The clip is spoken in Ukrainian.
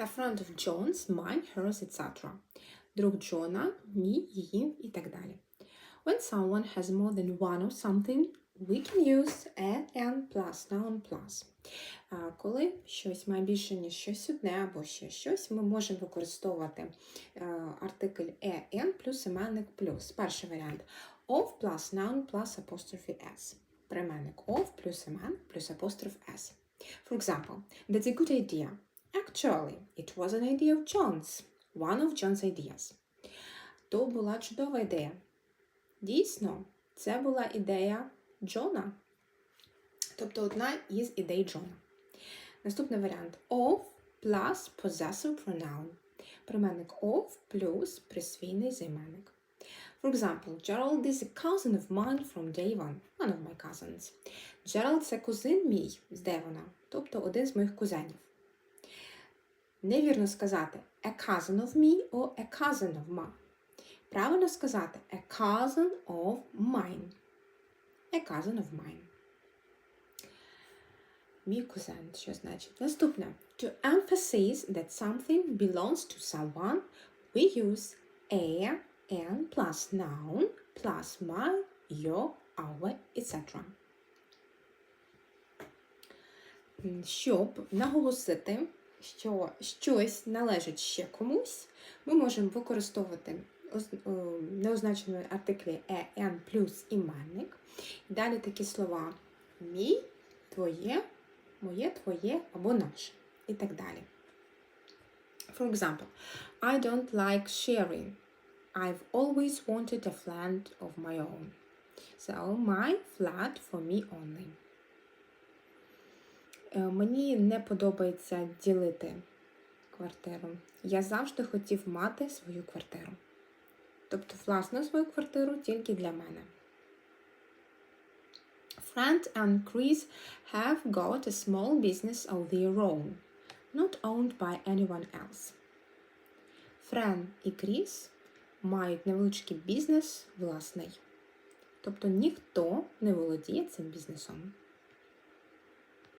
A friend of John's, mine, hers, etc. Друг Джона, мій, її і так далі. When someone has more than one of something, we can use a and plus, noun plus. Коли щось має більше, ніж щось одне або ще щось, ми можемо використовувати е, артикль e, n плюс іменник плюс. Перший варіант of plus noun plus apostrophe s. Прийменник of плюс іменник плюс apostrophe s. For example, that's a good idea. Actually, it was an idea of John's. One of John's ideas. То була чудова ідея. Дійсно, це була ідея Джона. Тобто одна із ідей Джона. Наступний варіант of plus possessive pronoun. Прийменник of плюс присвійний займенник. For example, Gerald is a cousin of mine from Devon. One of my cousins. Gerald – це кузин мій з Девона, тобто один з моїх кузенів. Невірно сказати a cousin of me or a cousin of mine. Правильно сказати a cousin of mine. A cousin of mine. Мій кузен, що значить? Наступне. To emphasize that something belongs to someone, we use a and plus noun plus my, your, our, etc. Щоб наголосити, що щось належить ще комусь, ми можемо використовувати оз- неозначені артиклі е, «ен» плюс іменник. Далі такі слова мій, твоє, моє, твоє або наше. І так далі. For example, I don't like sharing. I've always wanted a flat of my own. So my flat for me only. Е, Мені не подобається ділити квартиру. Я завжди хотів мати свою квартиру. Тобто, власну свою квартиру тільки для мене. Frank and Chris have got a small business of their own, not owned by anyone else. Френ і Кріс мають невеличкий бізнес власний. Тобто ніхто не володіє цим бізнесом.